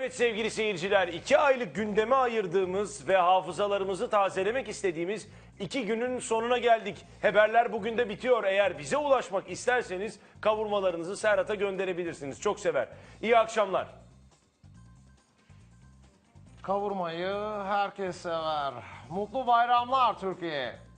Evet sevgili seyirciler, iki aylık gündeme ayırdığımız ve hafızalarımızı tazelemek istediğimiz iki günün sonuna geldik. Haberler bugün de bitiyor. Eğer bize ulaşmak isterseniz kavurmalarınızı Serhat'a gönderebilirsiniz. Çok sever. İyi akşamlar. Kavurmayı herkes sever. Mutlu bayramlar Türkiye.